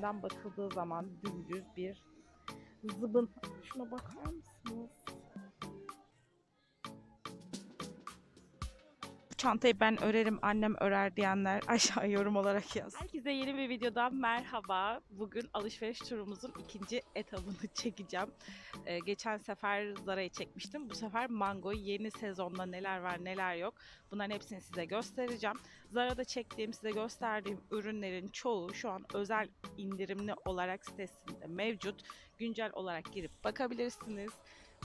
Üstünden bakıldığı zaman dümdüz bir zıbın. Şuna bakar mısınız? Çantayı ben örerim, annem örer diyenler aşağı yorum olarak yaz. Herkese yeni bir videodan merhaba. Bugün alışveriş turumuzun ikinci etabını çekeceğim. Ee, geçen sefer Zara'yı çekmiştim. Bu sefer Mango yeni sezonda neler var neler yok. Bunların hepsini size göstereceğim. Zara'da çektiğim, size gösterdiğim ürünlerin çoğu şu an özel indirimli olarak sitesinde mevcut. Güncel olarak girip bakabilirsiniz.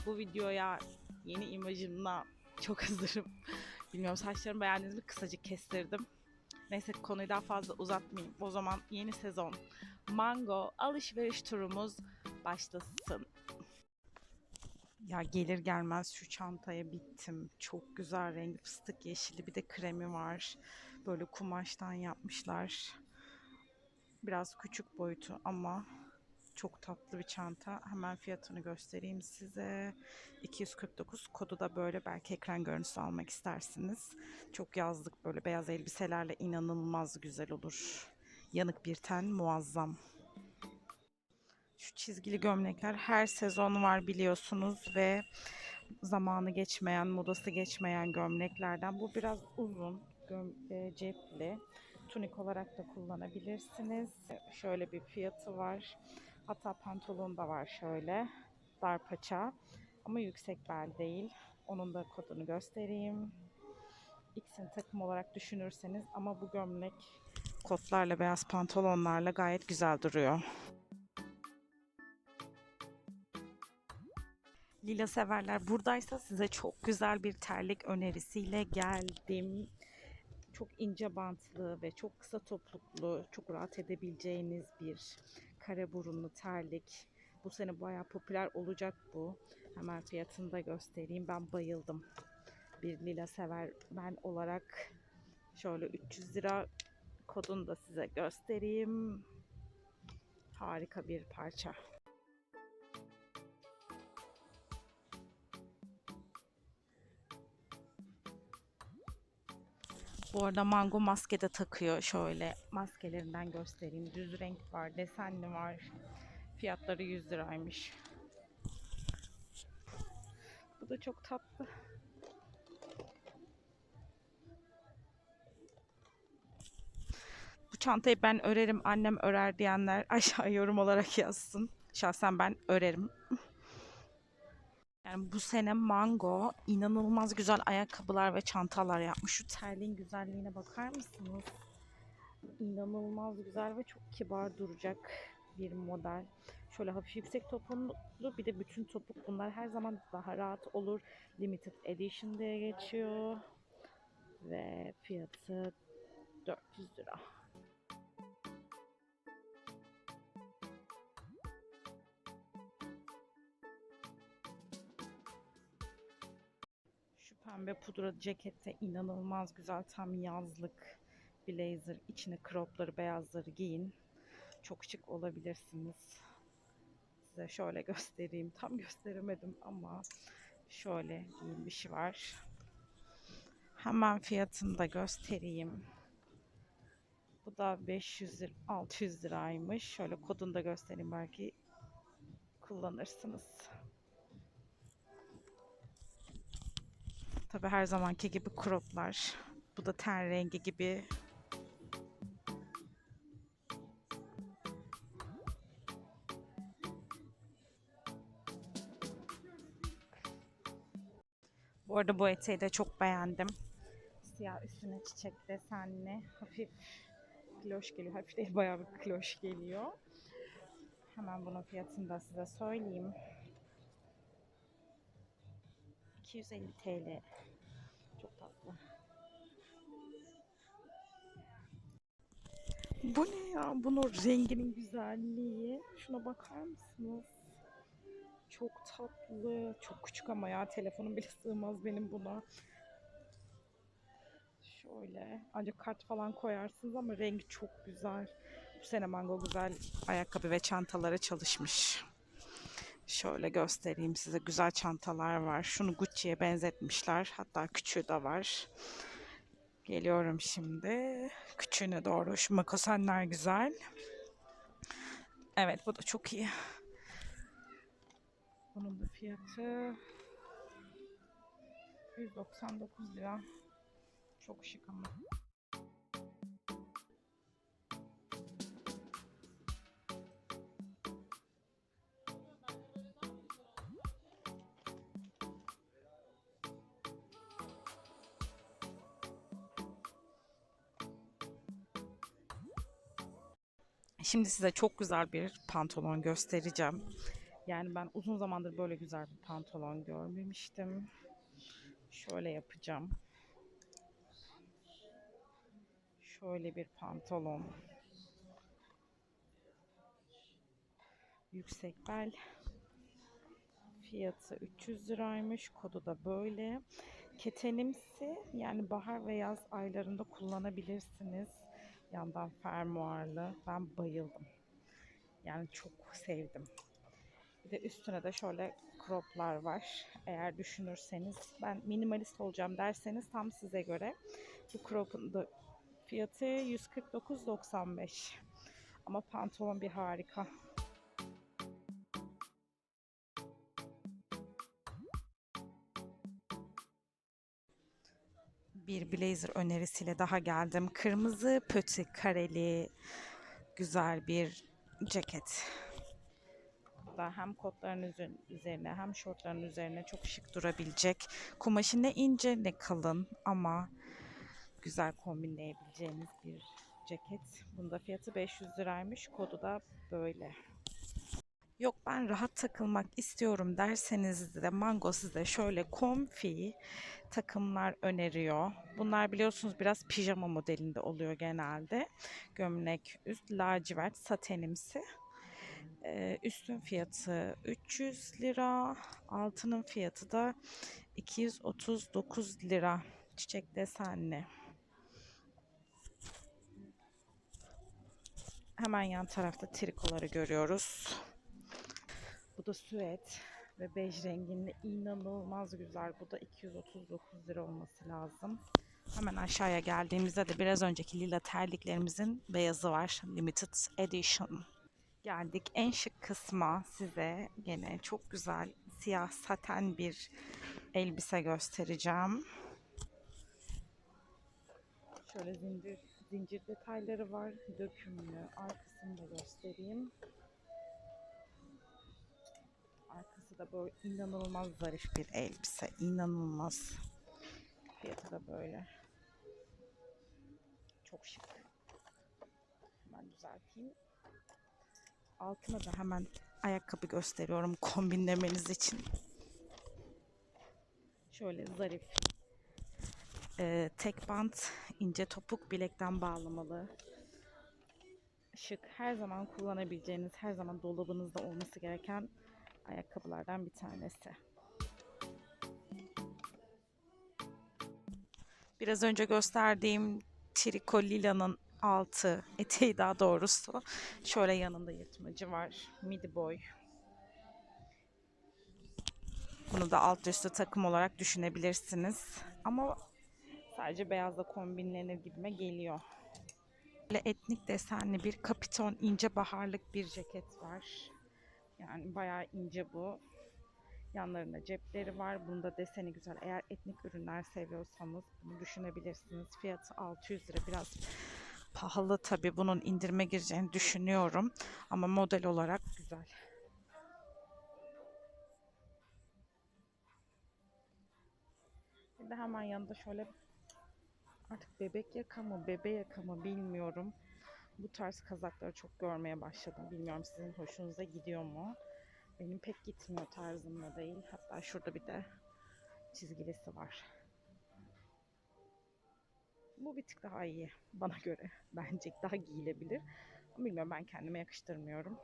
Bu videoya yeni imajımla çok hazırım. Bilmiyorum saçlarımı beğendiniz mi? Kısacık kestirdim. Neyse konuyu daha fazla uzatmayayım. O zaman yeni sezon Mango alışveriş turumuz başlasın. Ya gelir gelmez şu çantaya bittim. Çok güzel rengi fıstık yeşili bir de kremi var. Böyle kumaştan yapmışlar. Biraz küçük boyutu ama çok tatlı bir çanta. Hemen fiyatını göstereyim size. 249 kodu da böyle belki ekran görüntüsü almak istersiniz. Çok yazlık böyle beyaz elbiselerle inanılmaz güzel olur. Yanık bir ten muazzam. Şu çizgili gömlekler her sezon var biliyorsunuz ve zamanı geçmeyen, modası geçmeyen gömleklerden. Bu biraz uzun, e, cepli. Tunik olarak da kullanabilirsiniz. Şöyle bir fiyatı var. Hatta pantolon da var şöyle. Dar paça ama yüksek bel değil. Onun da kodunu göstereyim. X'in takım olarak düşünürseniz ama bu gömlek kotlarla beyaz pantolonlarla gayet güzel duruyor. Lila severler buradaysa size çok güzel bir terlik önerisiyle geldim. Çok ince bantlı ve çok kısa topuklu, çok rahat edebileceğiniz bir kare burunlu terlik. Bu sene bayağı popüler olacak bu. Hemen fiyatını da göstereyim. Ben bayıldım. Bir lila sever ben olarak şöyle 300 lira kodunu da size göstereyim. Harika bir parça. Bu arada mango maske de takıyor şöyle. Maskelerinden göstereyim. Düz renk var, desenli var. Fiyatları 100 liraymış. Bu da çok tatlı. Bu çantayı ben örerim, annem örer diyenler aşağı yorum olarak yazsın. Şahsen ben örerim. Bu sene Mango inanılmaz güzel ayakkabılar ve çantalar yapmış. Şu terliğin güzelliğine bakar mısınız? İnanılmaz güzel ve çok kibar duracak bir model. Şöyle hafif yüksek topuklu bir de bütün topuk bunlar her zaman daha rahat olur. Limited Edition diye geçiyor. Ve fiyatı 400 lira. Pembe pudra cekette inanılmaz güzel tam yazlık blazer. İçine cropları beyazları giyin. Çok şık olabilirsiniz. Size şöyle göstereyim. Tam gösteremedim ama şöyle giyinmişi var. Hemen fiyatını da göstereyim. Bu da 500 lira, 600 liraymış. Şöyle kodunu da göstereyim belki kullanırsınız. Tabi her zamanki gibi croplar. Bu da ten rengi gibi. Bu arada bu eteği de çok beğendim. Siyah üstüne çiçek desenli. Hafif kloş geliyor. Hafif değil bayağı bir kloş geliyor. Hemen bunun fiyatını da size söyleyeyim. 250 TL. Bu ne ya? Bunun renginin güzelliği. Şuna bakar mısınız? Çok tatlı. Çok küçük ama ya telefonum bile sığmaz benim buna. Şöyle. Ancak kart falan koyarsınız ama rengi çok güzel. Bu sene Mango güzel ayakkabı ve çantalara çalışmış. Şöyle göstereyim size. Güzel çantalar var. Şunu Gucci'ye benzetmişler. Hatta küçüğü de var. Geliyorum şimdi. Küçüğüne doğru. Şu makosenler güzel. Evet bu da çok iyi. Bunun da fiyatı 199 lira. Çok şık ama. Şimdi size çok güzel bir pantolon göstereceğim. Yani ben uzun zamandır böyle güzel bir pantolon görmemiştim. Şöyle yapacağım. Şöyle bir pantolon. Yüksek bel. Fiyatı 300 liraymış. Kodu da böyle. Ketenimsi yani bahar ve yaz aylarında kullanabilirsiniz. Yandan fermuarlı. Ben bayıldım. Yani çok sevdim. Bir de üstüne de şöyle croplar var. Eğer düşünürseniz ben minimalist olacağım derseniz tam size göre. Bu crop'un da fiyatı 149.95. Ama pantolon bir harika. Bir blazer önerisiyle daha geldim. Kırmızı pötü kareli güzel bir ceket. Bu da hem kotların üzerine hem şortların üzerine çok şık durabilecek. Kumaşı ne ince ne kalın ama güzel kombinleyebileceğiniz bir ceket. Bunda fiyatı 500 liraymış. Kodu da böyle. Yok ben rahat takılmak istiyorum derseniz de Mango size şöyle komfi takımlar öneriyor. Bunlar biliyorsunuz biraz pijama modelinde oluyor genelde. Gömlek üst lacivert satenimsi. Ee, üstün fiyatı 300 lira. Altının fiyatı da 239 lira. Çiçek desenli. Hemen yan tarafta trikoları görüyoruz. Bu da süet ve bej renginde inanılmaz güzel. Bu da 239 lira olması lazım. Hemen aşağıya geldiğimizde de biraz önceki lila terliklerimizin beyazı var. Limited Edition. Geldik en şık kısma size gene çok güzel siyah saten bir elbise göstereceğim. Şöyle zincir, zincir detayları var. Dökümlü. Arkasını da göstereyim. Da böyle inanılmaz zarif bir elbise. İnanılmaz. Fiyatı da böyle. Çok şık. Hemen düzelteyim. Altına da hemen ayakkabı gösteriyorum kombinlemeniz için. Şöyle zarif. Ee, tek bant, ince topuk bilekten bağlamalı. Şık. Her zaman kullanabileceğiniz, her zaman dolabınızda olması gereken ayakkabılardan bir tanesi. Biraz önce gösterdiğim triko lilanın altı, eteği daha doğrusu. Şöyle yanında yırtmacı var. Midi boy. Bunu da alt üstü takım olarak düşünebilirsiniz. Ama sadece beyazla kombinlenir gibime geliyor. Böyle etnik desenli bir kapiton ince baharlık bir ceket var. Yani bayağı ince bu. Yanlarında cepleri var. Bunda deseni güzel. Eğer etnik ürünler seviyorsanız bunu düşünebilirsiniz. Fiyatı 600 lira. Biraz pahalı tabii. Bunun indirime gireceğini düşünüyorum. Ama model olarak güzel. De hemen yanında şöyle artık bebek yaka mı, bebe yaka bilmiyorum. Bu tarz kazakları çok görmeye başladım. Bilmiyorum sizin hoşunuza gidiyor mu? Benim pek gitmiyor tarzımda değil. Hatta şurada bir de çizgilisi var. Bu bir tık daha iyi bana göre. Bence daha giyilebilir. Bilmiyorum ben kendime yakıştırmıyorum.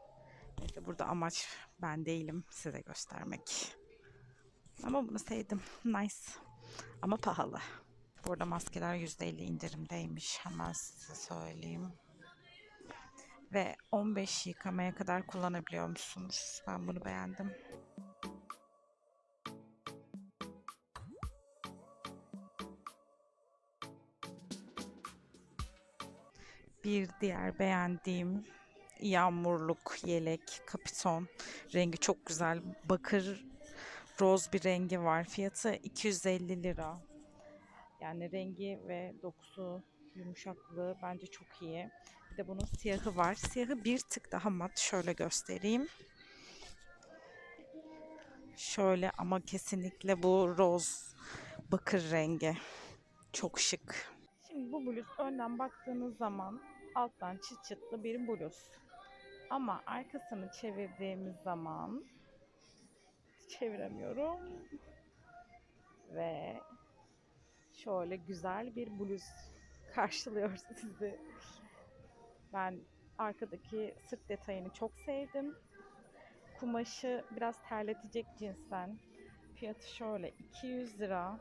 Neyse burada amaç ben değilim size göstermek. Ama bunu sevdim. Nice. Ama pahalı. Burada maskeler %50 indirimdeymiş. Hemen size söyleyeyim. Ve 15 yıkamaya kadar kullanabiliyor musunuz? Ben bunu beğendim. Bir diğer beğendiğim yağmurluk, yelek, kapiton. Rengi çok güzel. Bakır roz bir rengi var. Fiyatı 250 lira. Yani rengi ve dokusu, yumuşaklığı bence çok iyi. Bir de bunun siyahı var. Siyahı bir tık daha mat. Şöyle göstereyim. Şöyle ama kesinlikle bu roz bakır rengi. Çok şık. Şimdi bu bluz önden baktığınız zaman alttan çıt çıtlı bir bluz. Ama arkasını çevirdiğimiz zaman çeviremiyorum. Ve şöyle güzel bir bluz karşılıyor sizi. Ben arkadaki sırt detayını çok sevdim. Kumaşı biraz terletecek cinsten. Fiyatı şöyle 200 lira.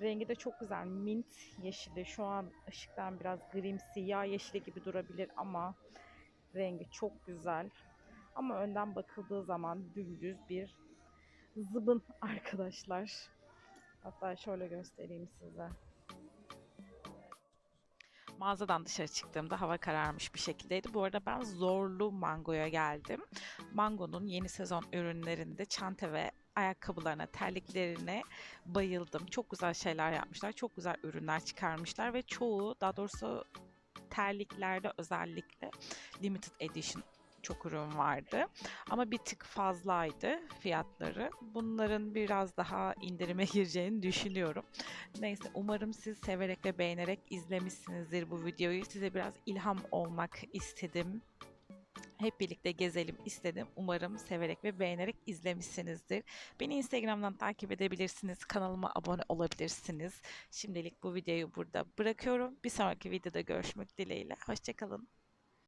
Rengi de çok güzel. Mint yeşili. Şu an ışıktan biraz grimsi, yağ yeşili gibi durabilir ama rengi çok güzel. Ama önden bakıldığı zaman dümdüz bir zıbın arkadaşlar. Hatta şöyle göstereyim size. Mağazadan dışarı çıktığımda hava kararmış bir şekildeydi. Bu arada ben Zorlu Mango'ya geldim. Mango'nun yeni sezon ürünlerinde çanta ve ayakkabılarına, terliklerine bayıldım. Çok güzel şeyler yapmışlar. Çok güzel ürünler çıkarmışlar ve çoğu daha doğrusu terliklerde özellikle limited edition çok ürün vardı. Ama bir tık fazlaydı fiyatları. Bunların biraz daha indirime gireceğini düşünüyorum. Neyse umarım siz severek ve beğenerek izlemişsinizdir bu videoyu. Size biraz ilham olmak istedim. Hep birlikte gezelim istedim. Umarım severek ve beğenerek izlemişsinizdir. Beni Instagram'dan takip edebilirsiniz. Kanalıma abone olabilirsiniz. Şimdilik bu videoyu burada bırakıyorum. Bir sonraki videoda görüşmek dileğiyle. Hoşçakalın.